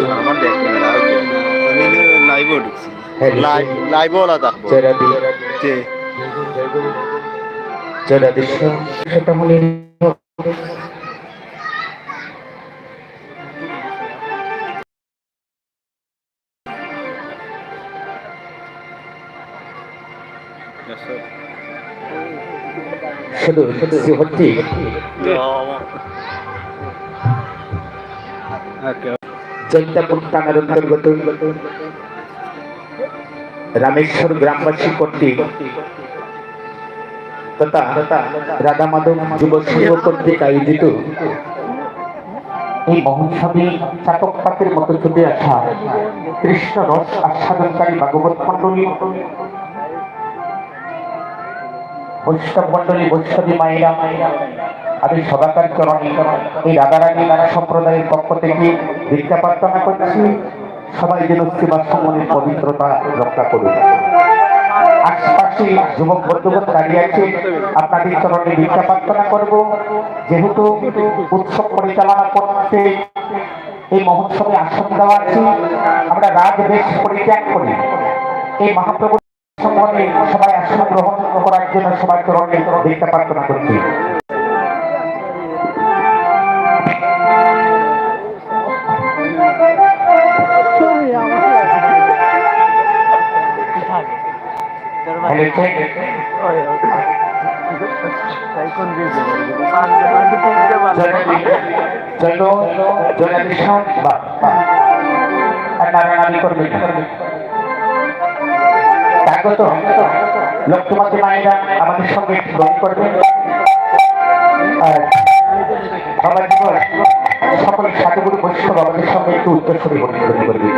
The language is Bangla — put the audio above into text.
না আমার দেখি না আমি লাইভও ঢুকছি। লাইভও না দেখব জি। যেটা দৃশ্য সেটা মনে শুধু শুধু হচ্ছে চৈতাপুর থানার অন্তর্গত রামেশ্বর গ্রামবাসী কর্তৃক তথা রাধা মাধব যুব সংঘ কর্তৃক আয়োজিত এই মহোৎসবে চাতক পাতের মতো ছুটে আসা কৃষ্ণ রস আস্বাদনকারী ভাগবত মন্ডলী বৈষ্ণব মন্ডলী বৈষ্ণবী মায়েরা আমি সদাকার চরণে এই রাধারানী সম্প্রদায়ের পক্ষ থেকে ভিক্ষা প্রার্থনা করছি। সবাই যেন সেবা সম্মানের পবিত্রতা রক্ষা করুন আশপাশে যুবক বন্ধুগণ দাঁড়িয়ে আছে, আপনাদের চরণে ভিক্ষা প্রার্থনা করব। যেহেতু উৎসব পরিচালনা করতে এই মহোৎসবে আসন দেওয়া আছে, আমরা রাজ বেশ পরিত্যাগ করি। এই মহাপ্রভু সম্মানে সবাই আসন গ্রহণ করার জন্য সবাই চরণে ভিক্ষা প্রার্থনা করছি আর নারায়ণানি করবে স্বাগত লক্ষ্মীমতী মায়েরা আমাদের সঙ্গে গ্রহণ আর বাবা সকল সাধুগুরু বৈষ্ণব আমাদের সঙ্গে একটু উত্তর করে করবে